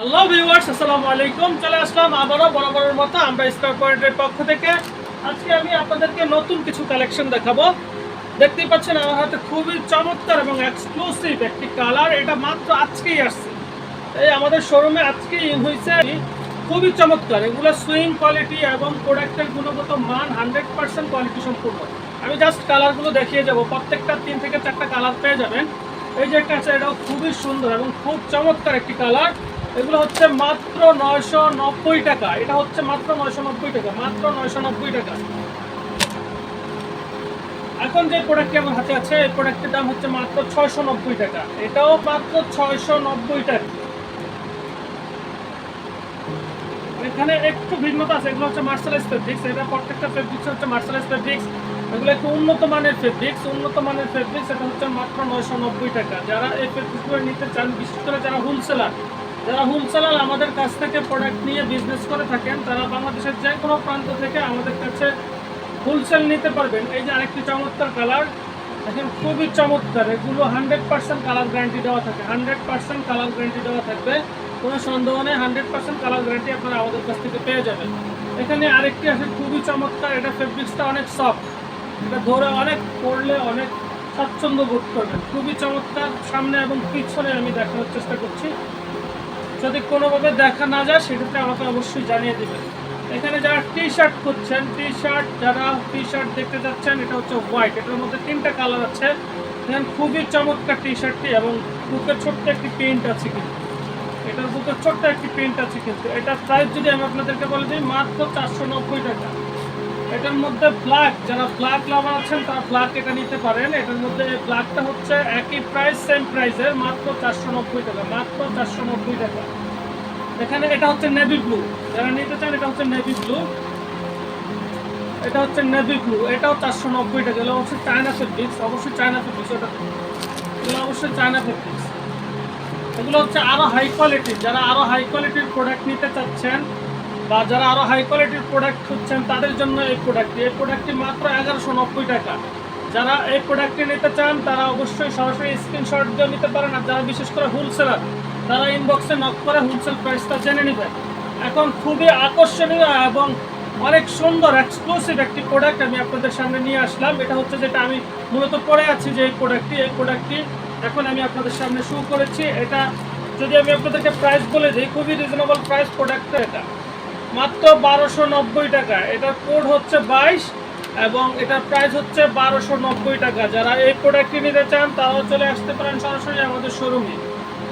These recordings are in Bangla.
হ্যালো ভিউয়ার্স আসসালামু আলাইকুম। চলে আসলাম আবারও বরাবরের মতো আমরা স্কোয়ার পয়েন্টের পক্ষ থেকে। আজকে আমি আপনাদেরকে নতুন কিছু কালেকশন দেখাবো। দেখতেই পাচ্ছেন আমার হাতে খুবই চমৎকার এবং এক্সক্লুসিভ একটি কালার এটা মাত্র আজকেই আসছে। এই আমাদের শোরুমে আজকেই ইন হয়েছে। খুবই চমৎকার। এগুলো সুইং কোয়ালিটি এবং প্রোডাক্টের গুণগত মান হান্ড্রেড পার্সেন্ট কোয়ালিটি সম্পূর্ণ। আমি জাস্ট কালারগুলো দেখিয়ে যাব। প্রত্যেকটা তিন থেকে চারটা কালার পেয়ে যাবেন। এই যে একটা আছে, এটাও খুবই সুন্দর এবং খুব চমৎকার একটি কালার এগুলো হচ্ছে মাত্র নয়শো নব্বই টাকা। এটা হচ্ছে মাত্র নয়শো নব্বই টাকা, মাত্র নয়শো নব্বই টাকা। এখন যে প্রোডাক্টটি আমার হাতে আছে, এই প্রোডাক্টের দাম হচ্ছে মাত্র ছয়শো নব্বই টাকা। এটাও মাত্র ছয়শো নব্বই টাকা। এখানে একটু ভিন্নতা আছে, এগুলো হচ্ছে মার্শালাইজ ফেব্রিক্স এটা প্রত্যেকটা ফেব্রিক্স হচ্ছে মার্শালাইজ ফেব্রিক্স এগুলো একটু উন্নত মানের ফেব্রিক্স উন্নত মানের ফেব্রিক্স এটা হচ্ছে মাত্র নয়শো নব্বই টাকা। যারা এই ফেব্রিক্সগুলো নিতে চান, বিশেষ করে যারা হোলসেলার যারা হোলসেলার আমাদের কাছ থেকে প্রোডাক্ট নিয়ে বিজনেস করে থাকেন, তারা বাংলাদেশের যে কোনো প্রান্ত থেকে আমাদের কাছে হোলসেল নিতে পারবেন। এই যে আরেকটি চমৎকার কালার দেখেন খুবই চমৎকার। এগুলো হান্ড্রেড পার্সেন্ট কালার গ্যারান্টি দেওয়া থাকে। হান্ড্রেড পার্সেন্ট কালার গ্যারান্টি দেওয়া থাকবে। কোনো সন্দেহ নেই হান্ড্রেড পার্সেন্ট কালার গ্যারান্টি আপনারা আমাদের কাছ থেকে পেয়ে যাবেন। এখানে আরেকটি আছে, খুবই চমৎকার। এটা ফেব্রিক্সটা অনেক সফট এটা ধরে অনেক পড়লে অনেক স্বাচ্ছন্দ্য বোধ করবেন। খুবই চমৎকার। সামনে এবং পিছনে আমি দেখানোর চেষ্টা করছি। যদি কোনোভাবে দেখা না যায়, সেক্ষেত্রে আমাকে অবশ্যই জানিয়ে দেবেন। এখানে যারা টি শার্ট খুঁজছেন টি শার্ট যারা টি শার্ট দেখতে যাচ্ছেন এটা হচ্ছে হোয়াইট এটার মধ্যে তিনটা কালার আছে। দেখেন খুবই চমৎকার টি শার্টটি এবং বুকের ছোট্ট একটি পেন্ট আছে কিন্তু। এটার বুকের ছোট্ট একটি পেন্ট আছে কিন্তু। এটার প্রাইস যদি আমি আপনাদেরকে বলে দিই, মাত্র চারশো নব্বই টাকা। এটার মধ্যে ব্ল্যাক যারা ব্ল্যাক লাভার আছেন, তারা ব্ল্যাক এটা নিতে পারেন। এটার মধ্যে ব্ল্যাকটা হচ্ছে একই প্রাইস সেম প্রাইসের মাত্র চারশো নব্বই টাকা, মাত্র চারশো নব্বই টাকা। এখানে এটা হচ্ছে নেভি ব্লু যারা নিতে চান, এটা হচ্ছে নেভি ব্লু এটা হচ্ছে নেভি ব্লু এটাও চারশো নব্বই টাকা। এগুলো অবশ্যই চায়না ফেব্রিক্স অবশ্যই চায়না ফেব্রিক্স ওটা এগুলো অবশ্যই চায়না ফেব্রিক্স এগুলো হচ্ছে আরও হাই কোয়ালিটির যারা আরও হাই কোয়ালিটির প্রোডাক্ট নিতে চাচ্ছেন বা যারা আরও হাই কোয়ালিটির প্রোডাক্ট খুঁজছেন, তাদের জন্য এই প্রোডাক্টটি এই প্রোডাক্টটি মাত্র এগারোশো নব্বই টাকা। যারা এই প্রোডাক্টটি নিতে চান, তারা অবশ্যই সরাসরি স্ক্রিনশট দিয়ে নিতে পারেন। আর যারা বিশেষ করে হোলসেলার তারা ইনবক্সে নক করে হোলসেল প্রাইসটা জেনে নেবেন। এখন খুবই আকর্ষণীয় এবং অনেক সুন্দর এক্সক্লুসিভ একটি প্রোডাক্ট আমি আপনাদের সামনে নিয়ে আসলাম। এটা হচ্ছে যেটা আমি মূলত পড়ে আছি যে এই প্রোডাক্টটি এই প্রোডাক্টটি এখন আমি আপনাদের সামনে শুরু করেছি। এটা যদি আমি আপনাদেরকে প্রাইস বলে দিই, খুবই রিজনেবল প্রাইস প্রোডাক্টটা এটা। মাত্র বারোশো নব্বই টাকা। এটার কোড হচ্ছে বাইশ এবং এটার প্রাইস হচ্ছে বারোশো নব্বই টাকা। যারা এই প্রোডাক্টটি নিতে চান, তারাও চলে আসতে পারেন সরাসরি আমাদের শোরুমে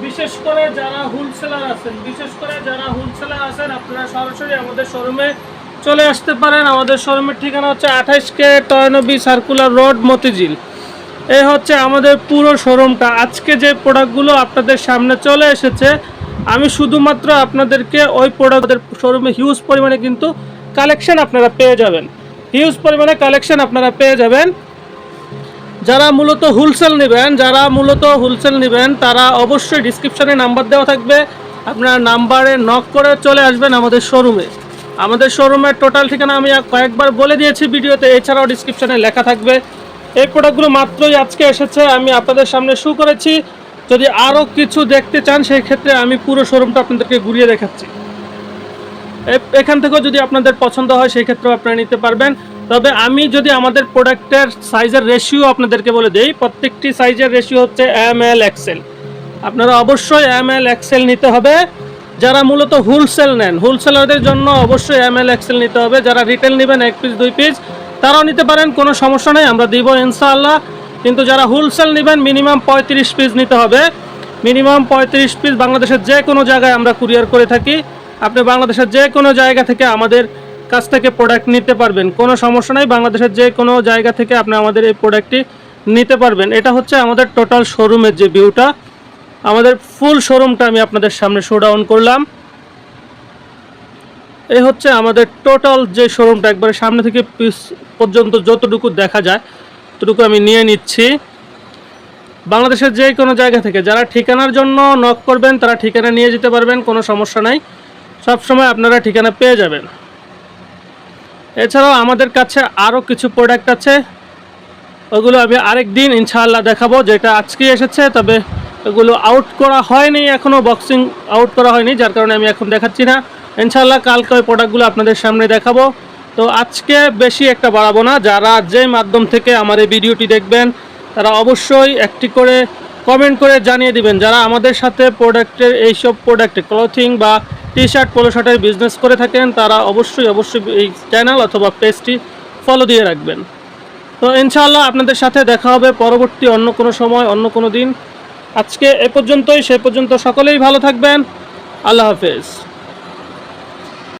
বিশেষ করে যারা হোলসেলার আছেন, বিশেষ করে যারা হোলসেলার আছেন, আপনারা সরাসরি আমাদের শোরুমে চলে আসতে পারেন। আমাদের শোরুমের ঠিকানা হচ্ছে আঠাইশ K Toynbee circular road Motijheel. এই হচ্ছে আমাদের পুরো শোরুমটা আজকে যে প্রোডাক্টগুলো আপনাদের সামনে চলে এসেছে আমি শুধুমাত্র আপনাদেরকে ওই প্রোডাক্টের শোরুমে হিউজ পরিমাণে কিন্তু কালেকশন আপনারা পেয়ে যাবেন। হিউজ পরিমাণে কালেকশন আপনারা পেয়ে যাবেন। যারা মূলত হোলসেল নেবেন, যারা মূলত হোলসেল নেবেন, তারা অবশ্যই ডিসক্রিপশনে নাম্বার দেওয়া থাকবে। আপনারা নাম্বারে নক করে চলে আসবেন আমাদের শোরুমে আমাদের শোরুমের টোটাল ঠিকানা আমি কয়েকবার বলে দিয়েছি ভিডিওতে, এছাড়াও ডিসক্রিপশনে লেখা থাকবে। এই প্রোডাক্টগুলো মাত্রই আজকে এসেছে, আমি আপনাদের সামনে শু করেছি। যদি আরও কিছু দেখতে চান সেই ক্ষেত্রে আমি পুরো শোরুমটা আপনাদেরকে ঘুরিয়ে দেখাচ্ছি। এখান থেকেও যদি আপনাদের পছন্দ হয় সেই ক্ষেত্রেও আপনারা নিতে পারবেন। তবে আমি যদি আমাদের প্রোডাক্টের সাইজের রেশিও আপনাদেরকে বলে দেই, প্রত্যেকটি সাইজের রেশিও হচ্ছে এম এল এক্সেল আপনারা অবশ্যই এম এল এক্সেল নিতে হবে। যারা মূলত হোলসেল নেন হোলসেলারদের জন্য অবশ্যই এম এল এক্সেল নিতে হবে। যারা রিটেল নেবেন, এক পিস দুই পিস তারাও নিতে পারেন, কোনো সমস্যা নেই। আমরা দিব ইনশাআল্লাহ। কিন্তু যারা হোলসেল নেবেন মিনিমাম পঁয়ত্রিশ পিস নিতে হবে। মিনিমাম পঁয়ত্রিশ পিস বাংলাদেশের যে কোনো জায়গায় আমরা কুরিয়ার করে থাকি। আপনি বাংলাদেশের যে কোনো জায়গা থেকে আমাদের কাছ থেকে প্রোডাক্ট নিতে পারবেন। কোনো সমস্যা নাই, বাংলাদেশের যে কোনো জায়গা থেকে আপনি আমাদের এই প্রোডাক্টটি নিতে পারবেন। এটা হচ্ছে আমাদের টোটাল শোরুমের যে ভিউটা আমাদের ফুল শোরুমটা আমি আপনাদের সামনে শো ডাউন করলাম। এই হচ্ছে আমাদের টোটাল যে শোরুমটা একবারে সামনে থেকে পিস পর্যন্ত যতটুকু দেখা যায়। ততটুকু আমি নিয়ে নিচ্ছি। বাংলাদেশের যে কোনো জায়গা থেকে যারা ঠিকানার জন্য নক করবেন, তারা ঠিকানা নিয়ে যেতে পারবেন, কোনো সমস্যা নাই। সবসময় আপনারা ঠিকানা পেয়ে যাবেন। এছাড়াও আমাদের কাছে আরও কিছু প্রোডাক্ট আছে। ওগুলো আমি আরেক দিন ইনশাআল্লাহ দেখাবো, যেটা আজকে এসেছে, তবে এগুলো আউট করা হয়নি, এখনও বক্সিং আউট করা হয়নি, যার কারণে আমি এখন দেখাচ্ছি না। ইনশাল্লাহ কালকে ওই প্রোডাক্টগুলো আপনাদের সামনে দেখাবো। তো আজকে বেশি একটা বাড়াবো না। যারা যে মাধ্যম থেকে আমার এই ভিডিওটি দেখবেন, তারা অবশ্যই একটি করে কমেন্ট করে জানিয়ে দিবেন। যারা আমাদের সাথে প্রোডাক্টের এইসব প্রোডাক্টে ক্লথিং বা টি শার্ট পোলো শার্টের বিজনেস করে থাকেন, তারা অবশ্যই অবশ্যই এই চ্যানেল অথবা পেজটি ফলো দিয়ে রাখবেন। তো ইনশাআল্লাহ আপনাদের সাথে দেখা হবে পরবর্তী অন্য কোনো সময়, অন্য কোনো দিন। আজকে এ পর্যন্তই, সে পর্যন্ত সকলেই ভালো থাকবেন। আল্লাহ হাফেজ।